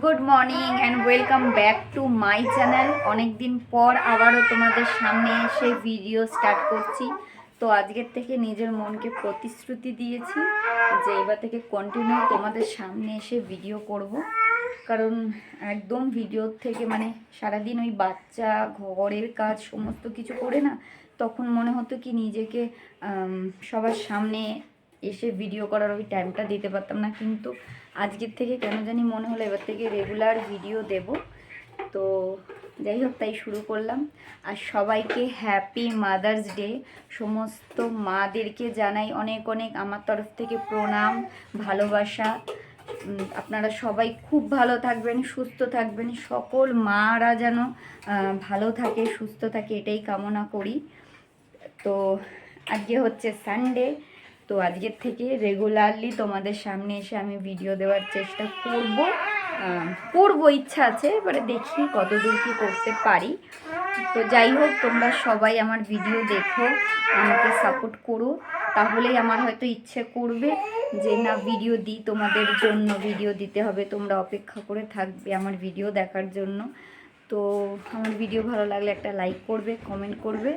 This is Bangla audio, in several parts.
Good morning and welcome back to my channel অনেক দিন পর আবারও তোমাদের সামনে এসে ভিডিও স্টার্ট করছি। তো আজকের থেকে নিজের মনকে প্রতিশ্রুতি দিয়েছি যে এবার থেকে কন্টিনিউ তোমাদের সামনে এসে ভিডিও করব। কারণ একদম ভিডিও থেকে মানে সারাদিন ওই বাচ্চা, ঘরের কাজ সমস্ত কিছু করে না, তখন মনে হতো কি নিজেকে সবার সামনে এসে ভিডিও করার ওই টাইমটা দিতে পারতাম না। কিন্তু আজকের থেকে কেন জানি মনে হলো এবার থেকে রেগুলার ভিডিও দেব। তো যাই হোক, তাই শুরু করলাম। আর সবাইকে হ্যাপি মাদার্স ডে সমস্ত মাদেরকে জানাই অনেক অনেক আমার তরফ থেকে প্রণাম, ভালোবাসা। আপনারা সবাই খুব ভালো থাকবেন, সুস্থ থাকবেন। সকল মারা যেন ভালো থাকে, সুস্থ থাকে, এটাই কামনা করি। তো আজকে হচ্ছে সানডে তো আজকের থেকে রেগুলারলি তোমাদের সামনে এসে আমি ভিডিও দেওয়ার চেষ্টা করব। করব, ইচ্ছা আছে, এবারে দেখি কতদূর কি করতে পারি। তো যাই হোক, তোমরা সবাই আমার ভিডিও দেখো, আমাকে সাপোর্ট করো। তাহলেই আমার হয়তো ইচ্ছে করবে যে, না ভিডিও দিই, তোমাদের জন্য ভিডিও দিতে হবে, তোমরা অপেক্ষা করে থাকবে আমার ভিডিও দেখার জন্য। তো আমার ভিডিও ভালো লাগলে একটা লাইক করবে কমেন্ট করবে।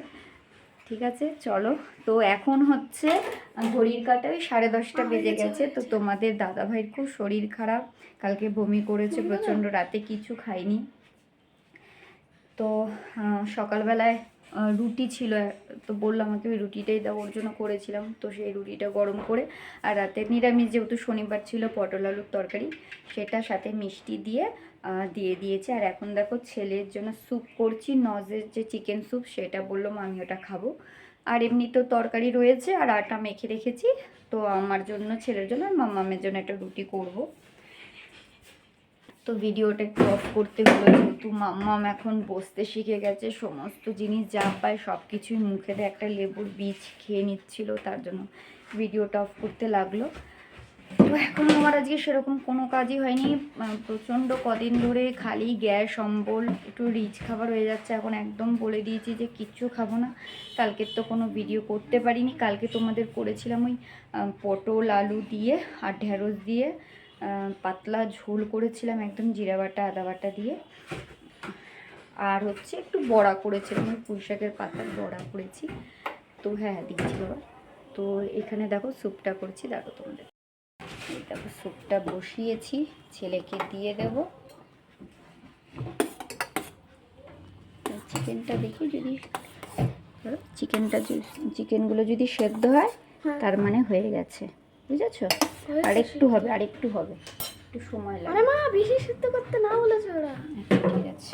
ঠিক আছে? চলো তো এখন হচ্ছে ঘড়ির কাটা ওই সাড়ে দশটা বেজে গেছে। তো তোমাদের দাদা ভাইয়ের খুব শরীর খারাপ কালকে বমি করেছে প্রচণ্ড রাতে কিছু খাইনি। তো সকালবেলায় রুটি ছিল তো বললাম আমাকে ওই রুটিটাই দাও ওর জন্য করেছিলাম। তো সেই রুটিটা গরম করে আর রাতে নিরামিষ যেহেতু শনিবার ছিল পটল আলুর তরকারি সেটা সাথে মিষ্টি দিয়ে দিয়ে দিয়েছে। আর এখন দেখো ছেলের জন্য স্যুপ করছি, নজের যে চিকেন স্যুপ সেটা বললাম আমি ওটা খাব। আর এমনি তো তরকারি রয়েছে আর আটা মেখে রেখেছি। তো আমার জন্য, ছেলের জন্য আর মামামের জন্য একটা রুটি করব। তো ভিডিওটা একটু অফ করতে হলো, যেহেতু মাম্মাম এখন বসতে শিখে গেছে, সমস্ত জিনিস যা পায় সব কিছুই মুখে একটা লেবুর বীজ খেয়ে নিচ্ছিল, তার জন্য ভিডিওটা অফ করতে লাগল। তো এখন আমার আজকে সেরকম কোনো কাজই হয়নি। প্রচণ্ড কদিন ধরে খালি গ্যাস, অম্বল, একটু রিচ খাবার হয়ে যাচ্ছে। এখন একদম বলে দিয়েছি যে কিচ্ছু খাব না। কালকের তো কোনো ভিডিও করতে পারিনি। কালকে তোমাদের করেছিলাম ওই পটল, আলু দিয়ে আর ঢেঁড়স দিয়ে। পাতলা ঝোল করেছিলাম একদম জিরা বাটা, আদা বাটা দিয়ে। আর হচ্ছে একটু বড়া করেছিলাম, ওই পুঁই শাকের পাতার বড়া করেছি। তো হ্যাঁ দিচ্ছি বাবা। তো এখানে দেখো স্যুপটা করছি। দেখো তোমাদের। দেখো স্যুপটা বসিয়েছি ছেলেকে দিয়ে দেব। চিকেনটা দেখি যদি চিকেনটা চিকেনগুলো যদি সেদ্ধ হয় তার মানে হয়ে গেছে। বুঝেছ? আরেকটু হবে আরেকটু হবে। একটু সময় লাগে মা বেশি সেদ্ধ করতে না বলেছে ওরা। আচ্ছা, ঠিক আছে।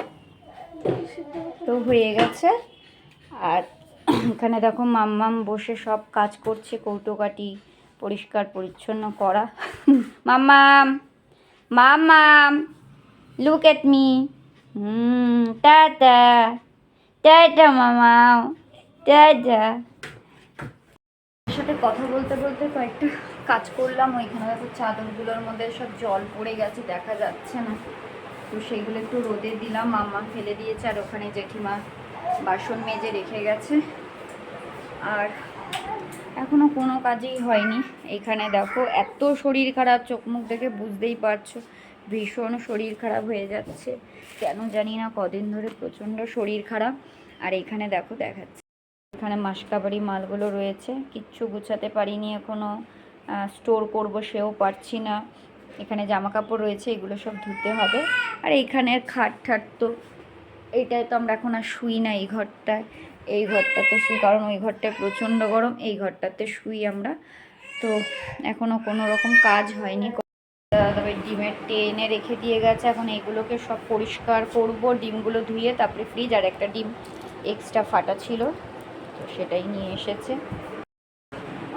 তো হয়ে গেছে। আর এখানে দেখো মাম্মাম বসে সব কাজ করছে কৌটোকাটি। পরিষ্কার, পরিচ্ছন্ন করা। মাম্মাম মাম্মাম লুক এট মি টাটা মামাও, টাটা। সাথে কথা বলতে বলতে কয়েকটা কাজ করলাম, ওইখানে দেখো চাদরগুলোর মধ্যে সব জল পড়ে গেছে, দেখা যাচ্ছে না। তো সেইগুলো একটু রোদে দিলাম, মাম্মা ফেলে দিয়েছে, আর ওখানে জেঠিমা বাসন মেজে রেখে গেছে। আর এখনও কোনো কাজেই হয়নি। এখানে দেখো, এত শরীর খারাপ, চোখ মুখ দেখে বুঝতেই পারছ। ভীষণ শরীর খারাপ হয়ে যাচ্ছে। কেন জানি না, কদিন ধরে প্রচণ্ড শরীর খারাপ। আর এখানে দেখো, দেখাচ্ছে। এখানে মাসকাবাড়ি মালগুলো রয়েছে। কিচ্ছু গুছাতে পারিনি এখনও স্টোর করব সেও পারছি না। এখানে জামা কাপড় রয়েছে, এগুলো সব ধুতে হবে। আর এইখানের খাট ঠাট তো, এটাই তো আমরা এখন আর শুই না এই ঘরটায়। এই ঘরটাতে শুই, কারণ ওই ঘরটায় প্রচণ্ড গরম, এই ঘরটাতে শুই আমরা। তো এখনও কোনো রকম কাজ হয়নি। তবে ডিমের টেনে রেখে দিয়ে গেছে। এখন এইগুলোকে সব পরিষ্কার করব, ডিমগুলো ধুয়ে তারপরে ফ্রিজ আর একটা ডিম এক্সট্রা ফাটা ছিল, তো সেটাই নিয়ে এসেছে।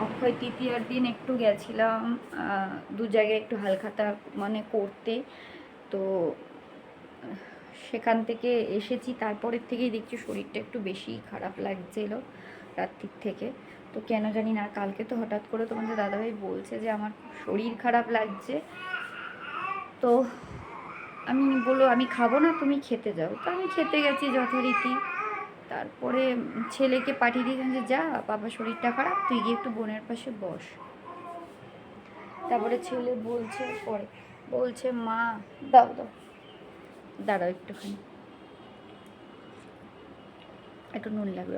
অক্ষয় তৃতীয়ার দিন একটু গেছিলাম দু জায়গায় একটু হালখাতা মানে করতে। তো সেখান থেকে এসেছি, তারপরের থেকেই দেখছি শরীরটা একটু বেশি খারাপ লাগছিল রাত্রির থেকে। তো কেন জানি না, কালকে তো হঠাৎ করে তোমাদের দাদাভাই বলছে যে আমার শরীর খারাপ লাগছে। তো আমি বলল, আমি খাব না, তুমি খেতে যাও। তো আমি খেতে গেছি যথারীতি। তারপরে ছেলেকে পাঠিয়ে দিয়েছেন যে, যা বাবা শরীরটা খারাপ, তুই গিয়ে একটু বোনের পাশে বস। তারপরে ছেলে বলছে, পরে। বলছে, মা, দাও দাও। দাঁড়াও একটুখানি। একটু নুন লাগবে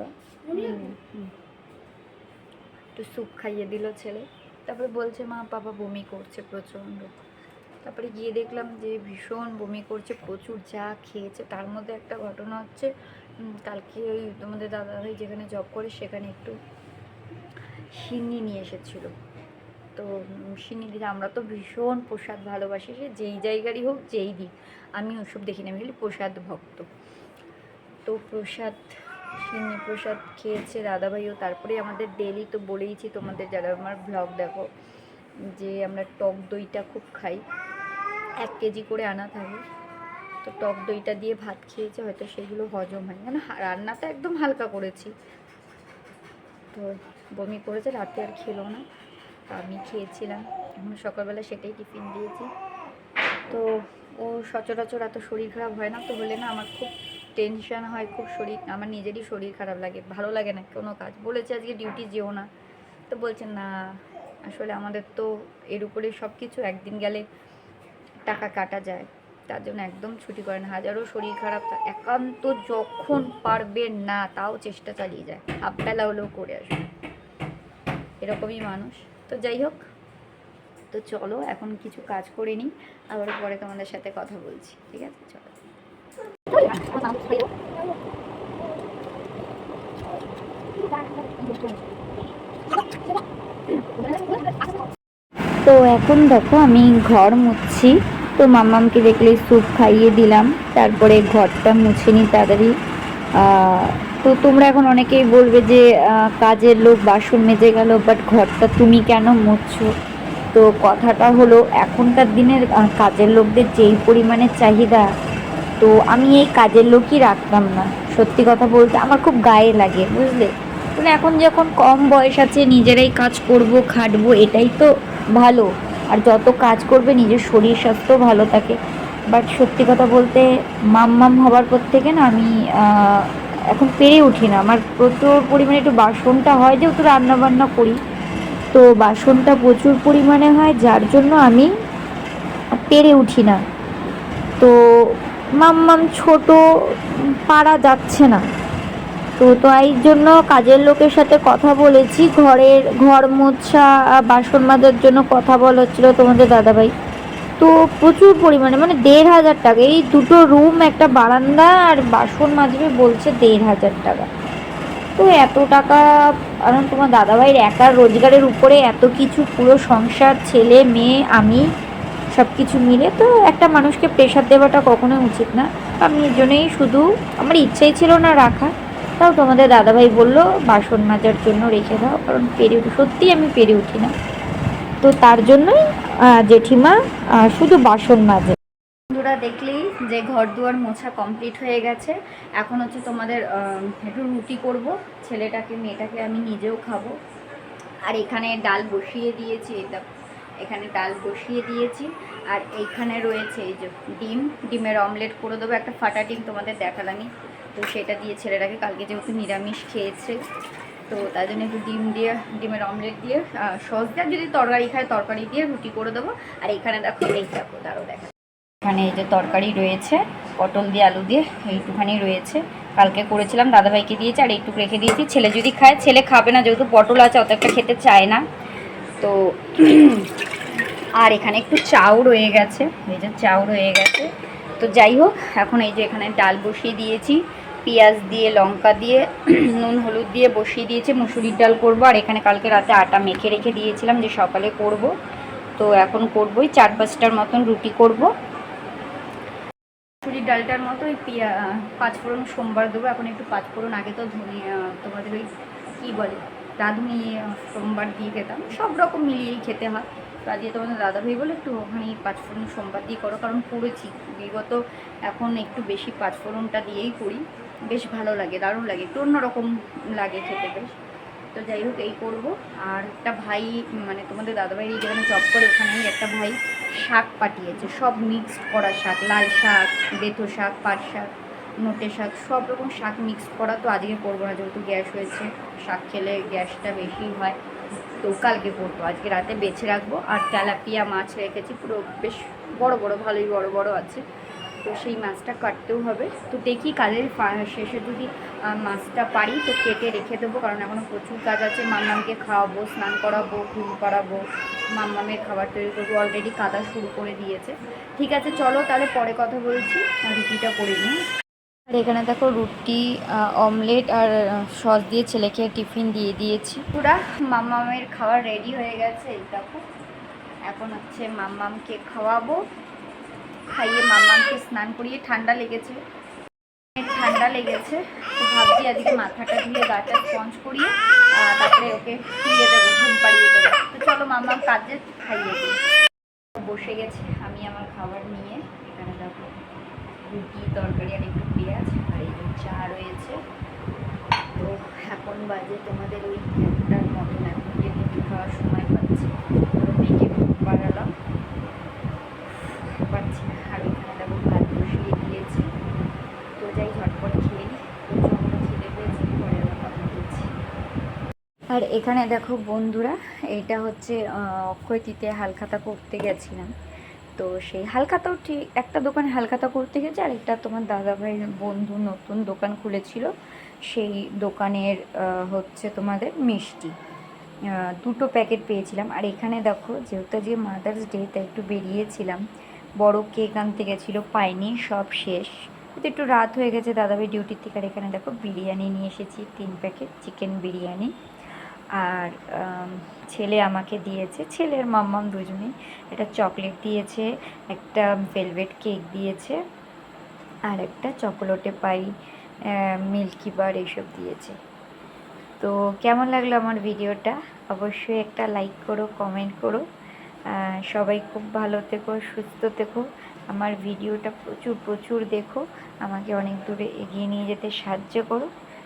একটু স্যুপ খাইয়ে দিল ছেলে। তারপরে বলছে মা বাবা বমি করছে প্রচণ্ড। তারপরে গিয়ে দেখলাম যে ভীষণ বমি করছে প্রচুর যা খেয়েছে। তার মধ্যে একটা ঘটনা হচ্ছে কালকে ওই তোমাদের দাদাভাই যেখানে জব করে সেখানে একটু সিন্নি নিয়ে এসেছিল। তো সিন্নি আমরা তো ভীষণ প্রসাদ ভালোবাসি, সে যেই জায়গারই হোক যেই দিক, আমি ওসব দেখি না, আমি প্রসাদ ভক্ত। তো প্রসাদ সিন্নি প্রসাদ খেয়েছে দাদাভাইও, তারপরে আমাদের ডেলি তো বলেইছি তোমাদের যারা আমার ব্লগ দেখো, যে আমরা টক দইটা খুব খাই, এক কেজি করে আনা থাকে, তো টক দইটা দিয়ে ভাত খেয়েছে, হয়তো সেগুলো হজম হয় মানে রান্নাটা একদম হালকা করেছি। তো বমি করেছে, রাতে আর খেলো না। আমি খেয়েছিলাম। এখন সকালবেলা সেটাই টিফিন দিয়েছি। তো ও সচরাচর এত শরীর খারাপ হয় না, তো হলে না আমার খুব টেনশন হয়, খুব শরীর, আমার নিজেরই শরীর খারাপ লাগে, ভালো লাগে না কোনো কাজ। বলেছে আজকে ডিউটি যেও না। তো বলছে, না, আসলে আমাদের তো এর উপরে সব কিছু একদিন গেলে টাকা কাটা যায়। তার জন্য একদম ছুটি করে না। হাজারো শরীর খারাপ একান্ত যখন পারবে না, তাও চেষ্টা চালিয়ে যায়। হাফবেলা হলেও করে আসবে। এরকমই মানুষ। তো যাই হোক, তো চলো এখন কিছু কাজ করে নিই, আবার পরে তোমাদের সাথে কথা বলছি, ঠিক আছে? চলো। তো এখন দেখো আমি ঘর মুছছি, তো মাম্মামকে দেখলে স্যুপ খাইয়ে দিলাম, তারপরে ঘরটা মুছে নিই তাড়াতাড়ি। তো তোমরা এখন অনেকেই বলবে যে কাজের লোক বাসন মেজে গেল বাট ঘরটা তুমি কেন মুছছো তো কথাটা হলো, এখনকার দিনের কাজের লোকদের যেই পরিমাণে চাহিদা, তো আমি এই কাজের লোকই রাখতাম না। সত্যি কথা বলতে আমার খুব গায়ে লাগে, বুঝলে? মানে এখন যখন কম বয়স আছে, নিজেরাই কাজ করব, খাটবো, এটাই তো ভালো। আর যত কাজ করবে, নিজের শরীর স্বাস্থ্য ভালো থাকে। বাট সত্যি কথা বলতে মাম মাম হবার পর থেকে না আমি এখন পেরে উঠি না। আমার প্রচুর পরিমাণে একটু বাসনটা হয় যেহেতু রান্না বান্না করি। তো বাসনটা প্রচুর পরিমাণে হয়, যার জন্য আমি পেরে উঠি না। তো মাম্মাম ছোট পারা যাচ্ছে না। তো তো এই জন্য কাজের লোকের সাথে কথা বলেছি। ঘরের ঘর মোছা, বাসন মাজার জন্য কথা বলা হচ্ছিল তোমাদের দাদাভাই। তো প্রচুর পরিমাণে মানে দেড় হাজার টাকা। এই দুটো রুম একটা বারান্দা আর বাসন মাজবে বলছে দেড় হাজার টাকা। তো এত টাকা, কারণ তোমার দাদাভাইয়ের একার রোজগারের উপরে এত কিছু, পুরো সংসার, ছেলে, মেয়ে, আমি সব কিছু মিলে তো একটা মানুষকে প্রেশার দেওয়াটা কখনোই উচিত না। আমি এর জন্যই শুধু, আমার ইচ্ছাই ছিল না রাখা। তাও তোমাদের দাদাভাই বলল, বাসন মাজার জন্য রেখে দাও, কারণ পেরে সত্যিই আমি পেরে উঠি না। তো তার জন্যই জেঠিমা শুধু বাসন মাজে। বন্ধুরা, দেখলেই যে ঘর দুয়ার মোছা কমপ্লিট হয়ে গেছে। এখন হচ্ছে তোমাদের একটু রুটি করব। ছেলেটাকে, মেয়েটাকে আমি নিজেও খাব। আর এখানে ডাল বসিয়ে দিয়েছি এখানে ডাল বসিয়ে দিয়েছি। আর এইখানে রয়েছে এই যে ডিম। ডিমের অমলেট করে দেবো, একটা ফাটা ডিম তোমাদের দেখালামই। তো সেটা দিয়ে ছেলেটাকে কালকে যেহেতু নিরামিষ খেয়েছে তো তাই জন্য একটু ডিম দিয়ে, ডিমের অমলেট দিয়ে সস দিয়ে যদি তরকারি খায়, তরকারি দিয়ে রুটি করে দেবো। আর এখানে দেখো, এই দেখো তারও দেখা। এখানে এই যে তরকারি রয়েছে, পটল দিয়ে, আলু দিয়ে, এইটুখানি রয়েছে। কালকে করেছিলাম, দাদাভাইকে দিয়েছি, আর এইটুকু রেখে দিয়েছি। ছেলে যদি খায়, ছেলে খাবে না, যেহেতু পটল আছে, অত একটা খেতে চায় না। তো আর এখানে একটু চাউ রয়ে গেছে, এই যে চাউ রয়ে গেছে। তো যাই হোক, এখন এই যে এখানে ডাল বসিয়ে দিয়েছি। পেঁয়াজ দিয়ে, লঙ্কা দিয়ে, নুন, হলুদ দিয়ে বসিয়ে দিয়েছি। মুসুরির ডাল করব। আর এখানে কালকে রাতে আটা মেখে রেখে দিয়েছিলাম যে সকালে করব। তো এখন করবই। চার পাঁচটার মতন রুটি করব। মুসুরির ডালটার মতো ওই পিয়া, পাঁচফোড়ন সোমবার দেবো। এখন একটু পাঁচফোড়ন আগে তো তোমাদের ওই কী বলে, রাঁধুনি সোমবার দিয়ে খেতাম। সব রকম মিলিয়েই খেতে হয়। আজকে তোমাদের দাদাভাই বলে একটু ওখানে পাঁচফোড়ন সোমবার দিয়ে করো। কারণ করেছি। বিগত এখন একটু বেশি পাঁচফোড়নটা দিয়েই করি। বেশ ভালো লাগে, দারুণ লাগে, একটু অন্যরকম লাগে খেতে বেশ। তো যাই হোক, এই করব। আর একটা ভাই মানে তোমাদের দাদাভাই যেখানে জব করে, ওখানেই একটা ভাই শাক পাঠিয়েছে। সব মিক্সড করা শাক, লাল শাক বেথো শাক, পাট শাক, নোটে শাক, সব রকম শাক মিক্স করা। তো আজকে করব না, যেহেতু গ্যাস হয়েছে, শাক খেলে গ্যাসটা বেশি হয়। তো কালকে করব, আজকে রাতে বেছে রাখব। আর তেলাপিয়া মাছ রেখেছি, পুরো বেশ বড় বড়, ভালোই বড় বড় আছে। তো সেই মাছটা কাটতেও হবে। তো দেখি কালের শেষে যদি মাছটা পারি তো কেটে রেখে দেবো। কারণ এখনও প্রচুর কাজ আছে। মাম্মামকে খাওয়াবো, স্নান করাবো, ঘুম করাবো। মাম্মামের খাবার তৈরি করব। অলরেডি কাদা শুরু করে দিয়েছে। ঠিক আছে, চলো তাহলে পরে কথা বলছি। রুটিটা করে নিই। আর এখানে দেখো রুটি অমলেট আর সস দিয়ে ছেলেকে টিফিন দিয়ে দিয়েছি। পুরা মাম্মামের খাবার রেডি হয়ে গেছে, এই দেখো। এখন হচ্ছে মাম্মামকে খাওয়াবো। খাইয়ে মাম্মামকে স্নান করিয়ে ঠান্ডা লেগেছে। ঠান্ডা লেগেছে, তো ভাবছি আজকে মাথাটা ধুয়ে গাটা স্পঞ্জ করিয়ে তারপরে ওকে শুয়ে দেবো, ঘুম পাড়িয়ে দেবো। তো চলো মাম্মাম কাজে খাইয়ে বসে গেছে, আমি আমার খাবার নিয়ে, এখানে দেখো রুটি, তরকারি আর একটু পেঁয়াজ আর যে চা রয়েছে। তো এখন বাজে তোমাদের ওই একটার মতন, এখন খাওয়ার সময় পাচ্ছি তো মেয়েকে ঘুম পাড়ালাম পাচ্ছি না আর ওইখানে দেখো ভাত বসিয়ে দিয়েছি তো যাই ঝটপট খেয়ে নিই প্রচণ্ড খিদে পেয়েছে পরে আবার কথা বলছি আর এখানে দেখো বন্ধুরা, এটা হচ্ছে অক্ষয় হালখাতা করতে গেছিলাম। তো সেই হালখাতাও ঠিক, একটা দোকানে হালখাতা করতে গেছে, আর একটা তোমার দাদাভাই বন্ধু নতুন দোকান খুলেছিল। সেই দোকানের হচ্ছে তোমাদের মিষ্টি। দুটো প্যাকেট পেয়েছিলাম। আর এখানে দেখো, যেহেতু আজকে মাদার্স ডে তাই একটু বেরিয়েছিলাম। বড় কেক আনতে গেছিল, পাইনি, সব শেষ। তো একটু রাত হয়ে গেছে, দাদাভাই ডিউটির থেকে। আর এখানে দেখো, বিরিয়ানি নিয়ে এসেছি, তিন প্যাকেট চিকেন বিরিয়ানি। আর ছেলে আমাকে দিয়েছে। ছেলের মাম্মাম দুজনেই একটা চকলেট দিয়েছে, একটা ভেলভেট কেক দিয়েছে, আর একটা চকোলেটে পাই মিল্কি বার এইসব দিয়েছে। তো কেমন লাগল আমার ভিডিওটা? অবশ্যই একটা লাইক করো, কমেন্ট করো। সবাই খুব ভালো থেকো, সুস্থ থেকো। আমার ভিডিওটা প্রচুর প্রচুর দেখো। আমাকে অনেক দূরে এগিয়ে নিয়ে যেতে সাহায্য করো।